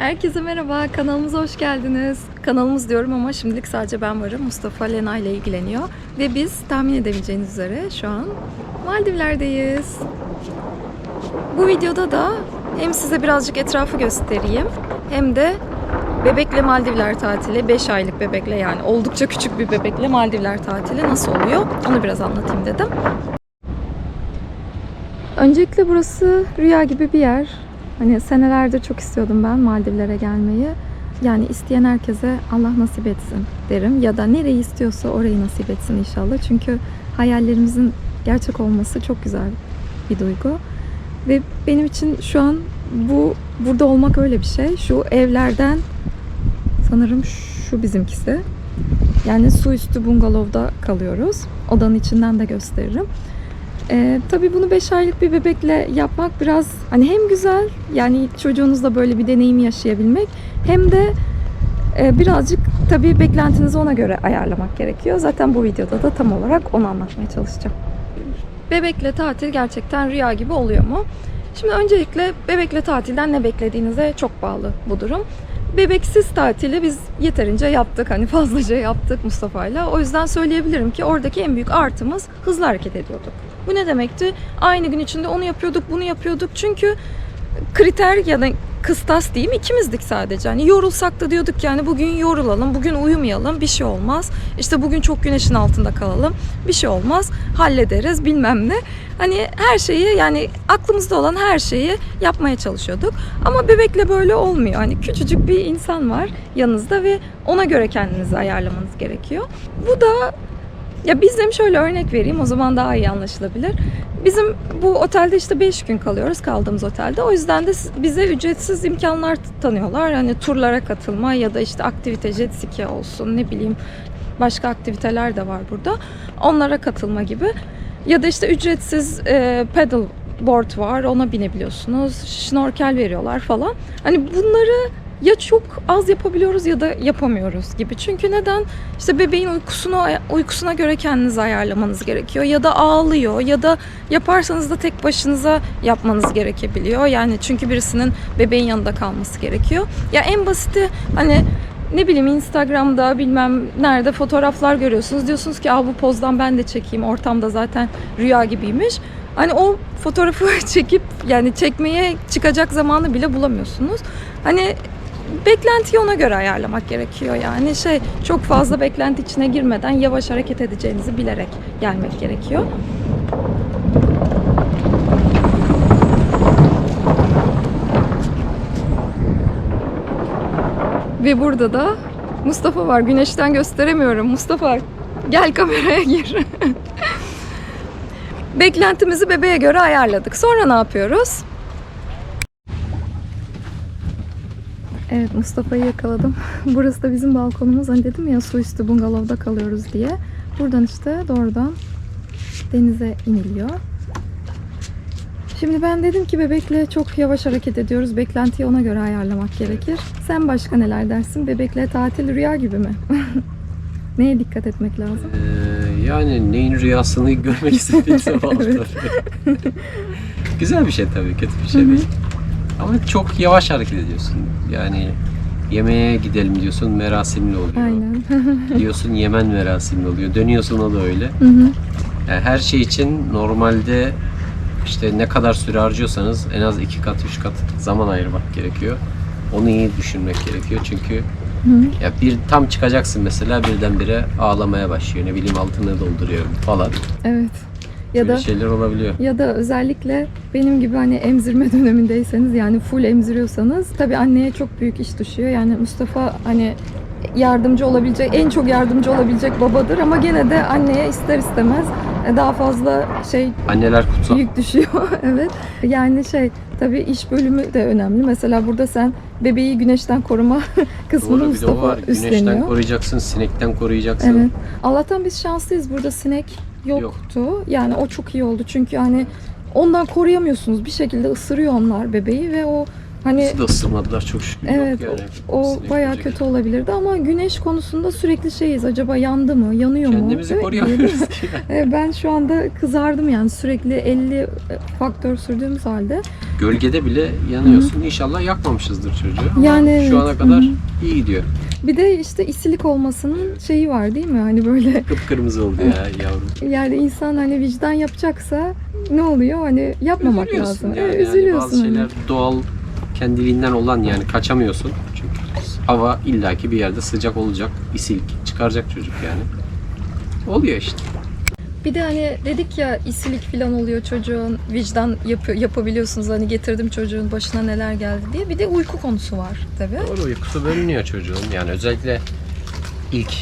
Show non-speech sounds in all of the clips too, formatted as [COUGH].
Herkese merhaba, kanalımıza hoş geldiniz. Kanalımız diyorum ama şimdilik sadece ben varım. Mustafa Lena ile ilgileniyor. Ve biz tahmin edebileceğiniz üzere şu an Maldivler'deyiz. Bu videoda da hem size birazcık etrafı göstereyim hem de bebekle Maldivler tatili, 5 aylık bebekle yani oldukça küçük bir bebekle Maldivler tatili nasıl oluyor onu biraz anlatayım dedim. Öncelikle burası rüya gibi bir yer. Hani senelerdir çok istiyordum ben Maldivlere gelmeyi. Yani isteyen herkese Allah nasip etsin derim. Ya da nereyi istiyorsa orayı nasip etsin inşallah. Çünkü hayallerimizin gerçek olması çok güzel bir duygu. Ve benim için şu an bu burada olmak öyle bir şey. Şu evlerden sanırım şu bizimkisi. Yani su üstü bungalovda kalıyoruz. Odanın içinden de gösteririm. Ee, tabii bunu 5 aylık bir bebekle yapmak biraz hani hem güzel yani çocuğunuzla böyle bir deneyim yaşayabilmek hem de e, birazcık tabii beklentinizi ona göre ayarlamak gerekiyor. Zaten bu videoda da tam olarak onu anlatmaya çalışacağım. Bebekle tatil gerçekten rüya gibi oluyor mu? Şimdi öncelikle bebekle tatilden ne beklediğinize çok bağlı bu durum. Bebeksiz tatili biz yeterince yaptık. Hani fazlaca yaptık Mustafa'yla. O yüzden söyleyebilirim ki oradaki en büyük artımız hızlı hareket ediyorduk. Bu ne demekti? Aynı gün içinde onu yapıyorduk, bunu yapıyorduk. Çünkü kriter ya da kıstas diyeyim ikimizdik sadece. Hani yorulsak da diyorduk yani bugün yorulalım, bugün uyumayalım, bir şey olmaz. İşte bugün çok güneşin altında kalalım, bir şey olmaz, hallederiz bilmem ne. Hani her şeyi yani aklımızda olan her şeyi yapmaya çalışıyorduk. Ama bebekle böyle olmuyor. Hani küçücük bir insan var yanınızda ve ona göre kendinizi ayarlamanız gerekiyor. Bu da ya bizim şöyle örnek vereyim o zaman daha iyi anlaşılabilir. Bizim bu otelde işte 5 gün kalıyoruz kaldığımız otelde. O yüzden de bize ücretsiz imkanlar tanıyorlar. Hani turlara katılma ya da işte aktivite jet ski olsun ne bileyim başka aktiviteler de var burada. Onlara katılma gibi. Ya da işte ücretsiz e, pedal board var ona binebiliyorsunuz. Şnorkel veriyorlar falan. Hani bunları ya çok az yapabiliyoruz ya da yapamıyoruz gibi. Çünkü neden? İşte bebeğin uykusunu uykusuna göre kendinizi ayarlamanız gerekiyor. Ya da ağlıyor ya da yaparsanız da tek başınıza yapmanız gerekebiliyor. Yani çünkü birisinin bebeğin yanında kalması gerekiyor. Ya en basiti hani ne bileyim Instagram'da bilmem nerede fotoğraflar görüyorsunuz. Diyorsunuz ki Aa, bu pozdan ben de çekeyim. Ortamda zaten rüya gibiymiş. Hani o fotoğrafı [LAUGHS] çekip yani çekmeye çıkacak zamanı bile bulamıyorsunuz. Hani beklentiyi ona göre ayarlamak gerekiyor yani şey çok fazla beklenti içine girmeden yavaş hareket edeceğinizi bilerek gelmek gerekiyor. Ve burada da Mustafa var. Güneşten gösteremiyorum. Mustafa gel kameraya gir. [LAUGHS] Beklentimizi bebeğe göre ayarladık. Sonra ne yapıyoruz? Evet Mustafa'yı yakaladım. [LAUGHS] Burası da bizim balkonumuz. Hani dedim ya su üstü bungalovda kalıyoruz diye. Buradan işte doğrudan denize iniliyor. Şimdi ben dedim ki bebekle çok yavaş hareket ediyoruz. Beklentiyi ona göre ayarlamak gerekir. Sen başka neler dersin? Bebekle tatil rüya gibi mi? [LAUGHS] Neye dikkat etmek lazım? Ee, yani neyin rüyasını görmek [LAUGHS] istediğinize bağlı. Güzel bir şey tabii, kötü bir şey değil. Ama çok yavaş hareket ediyorsun. Yani yemeğe gidelim diyorsun, merasimli oluyor. Aynen. [LAUGHS] Diyorsun Yemen merasimli oluyor. Dönüyorsun o da öyle. Hı hı. Yani her şey için normalde işte ne kadar süre harcıyorsanız en az iki kat, üç kat zaman ayırmak gerekiyor. Onu iyi düşünmek gerekiyor çünkü Hı. ya bir tam çıkacaksın mesela birdenbire ağlamaya başlıyor. Ne bileyim altını dolduruyorum falan. evet. Ya da şeyler olabiliyor. Ya da özellikle benim gibi hani emzirme [LAUGHS] dönemindeyseniz yani full emziriyorsanız tabii anneye çok büyük iş düşüyor. Yani Mustafa hani yardımcı olabilecek, en çok yardımcı olabilecek babadır ama gene de anneye ister istemez daha fazla şey Anneler kutsal. yük düşüyor. [LAUGHS] evet. Yani şey tabii iş bölümü de önemli. Mesela burada sen bebeği güneşten koruma [LAUGHS] kısmını Doğru Mustafa var. Güneşten üstleniyor. koruyacaksın, sinekten koruyacaksın. Evet. Allah'tan biz şanslıyız. Burada sinek yoktu. Yani o çok iyi oldu. Çünkü hani ondan koruyamıyorsunuz. Bir şekilde ısırıyor onlar bebeği ve o Hani Bizi de ısırmadılar çok şükür. Evet, yani. o Sinek bayağı böcek. kötü olabilirdi ama güneş konusunda sürekli şeyiz. Acaba yandı mı, yanıyor mu? Kendimizi koruyamıyoruz [LAUGHS] ki. E, Ben şu anda kızardım yani sürekli 50 faktör sürdüğümüz halde. Gölgede bile yanıyorsun. İnşallah yakmamışızdır çocuğu. Ama Yani Şu evet. ana kadar Hı iyi gidiyor. Bir de işte isilik olmasının şeyi var değil mi? Hani böyle [LAUGHS] Kıpkırmızı oldu ya [LAUGHS] yavrum. yani insan hani vicdan yapacaksa ne oluyor? Hani yapmamak Üzülüyorsun lazım. Yani. Evet, Yani üzülüyorsun. bazı hani. şeyler doğal kendiliğinden olan yani kaçamıyorsun. Çünkü hava illaki bir yerde sıcak olacak. İsilik çıkaracak çocuk yani. Oluyor işte. Bir de hani dedik ya isilik falan oluyor çocuğun vicdan yapıyor, yapabiliyorsunuz hani getirdim çocuğun başına neler geldi diye. Bir de uyku konusu var tabii. Doğru uykusu bölünüyor çocuğun. Yani özellikle ilk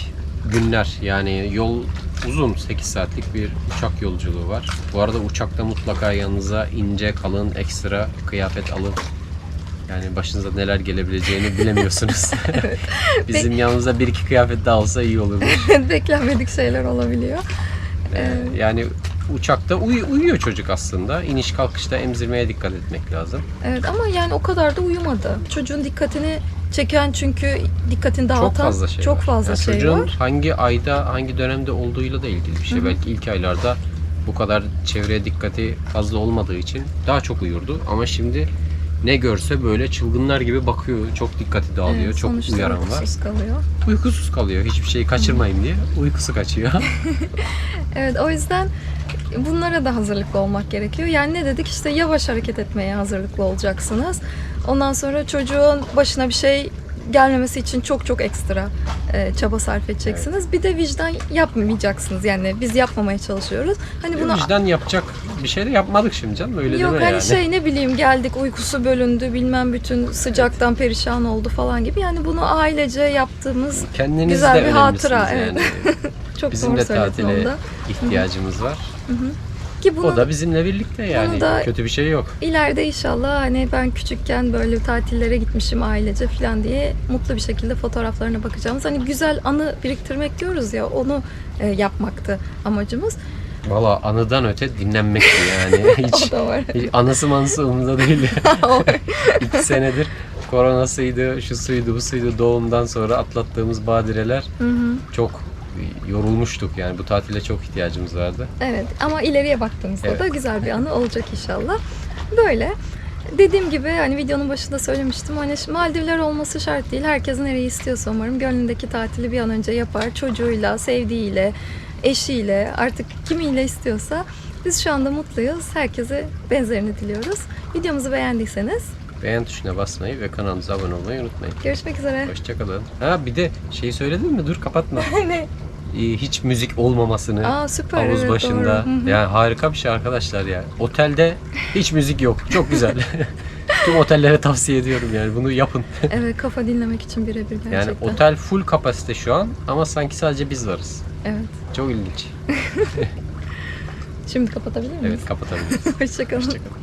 günler yani yol uzun 8 saatlik bir uçak yolculuğu var. Bu arada uçakta mutlaka yanınıza ince kalın ekstra kıyafet alın. Yani başınıza neler gelebileceğini bilemiyorsunuz. [LAUGHS] [LAUGHS] Bizim yanımıza bir iki kıyafet daha olsa iyi olurdu. [LAUGHS] Beklenmedik şeyler olabiliyor. Ee, yani uçakta uy- uyuyor çocuk aslında. İniş kalkışta emzirmeye dikkat etmek lazım. Evet ama yani o kadar da uyumadı. Çocuğun dikkatini çeken çünkü dikkatini dağıtan çok fazla şey çok var. fazla Yani şey çocuğun var. hangi ayda, hangi dönemde olduğuyla da ilgili bir şey. Hı hı. Belki ilk aylarda bu kadar çevreye dikkati fazla olmadığı için daha çok uyurdu. Ama şimdi ne görse böyle çılgınlar gibi bakıyor. Çok dikkati dağılıyor. Evet, çok uyaran var. uykusuz kalıyor. Uykusuz kalıyor. Hiçbir şeyi kaçırmayayım diye. Uykusu kaçıyor. [LAUGHS] [LAUGHS] Evet o yüzden bunlara da hazırlıklı olmak gerekiyor. Yani ne dedik işte yavaş hareket etmeye hazırlıklı olacaksınız. Ondan sonra çocuğun başına bir şey gelmemesi için çok çok ekstra e, çaba sarf edeceksiniz. Bir de vicdan yapmayacaksınız. Yani biz yapmamaya çalışıyoruz. Hani buna Vicdan yapacak bir şey de yapmadık şimdi canım. Öyle Yok deme hani yani. şey ne bileyim geldik uykusu bölündü bilmem bütün sıcaktan perişan oldu falan gibi. Yani bunu ailece yaptığımız Kendiniz güzel de bir hatıra, yani. [LAUGHS] çok Bizim doğru de tatile onu da. ihtiyacımız var. Ki bunu O da bizimle birlikte yani. da- Kötü bir şey yok. ileride inşallah hani ben küçükken böyle tatillere gitmişim ailece falan diye mutlu bir şekilde fotoğraflarına bakacağımız hani güzel anı biriktirmek diyoruz ya onu e, yapmaktı amacımız. Valla anıdan öte dinlenmekti yani. [LAUGHS] Hiç, hiç anısı manısı umurumda değil. [LAUGHS] [LAUGHS] İki senedir koronasıydı, şu suydu, bu suydu doğumdan sonra atlattığımız badireler Hı hı. çok yorulmuştuk yani bu tatile çok ihtiyacımız vardı. Evet ama ileriye baktığımızda Evet. da güzel bir anı olacak inşallah. Böyle. Dediğim gibi hani videonun başında söylemiştim hani Maldivler olması şart değil. Herkes nereyi istiyorsa umarım gönlündeki tatili bir an önce yapar. Çocuğuyla, sevdiğiyle, eşiyle artık kimiyle istiyorsa. Biz şu anda mutluyuz. Herkese benzerini diliyoruz. Videomuzu beğendiyseniz Beğen tuşuna basmayı ve kanalımıza abone olmayı unutmayın. görüşmek üzere. Hoşçakalın. Ha bir de şeyi söyledin mi? Dur kapatma. [LAUGHS] ne? Ee, Hiç müzik olmamasını Aa süper havuz evet başında. doğru. Yani harika bir şey arkadaşlar ya. Otelde hiç müzik yok. Çok güzel. [LAUGHS] Tüm otellere tavsiye ediyorum yani bunu yapın. [LAUGHS] Evet kafa dinlemek için birebir gerçekten. Yani otel full kapasite şu an ama sanki sadece biz varız. Evet. Çok ilginç. [LAUGHS] Şimdi kapatabilir miyiz? Evet kapatabiliriz. [LAUGHS] Hoşçakalın. Hoşçakalın.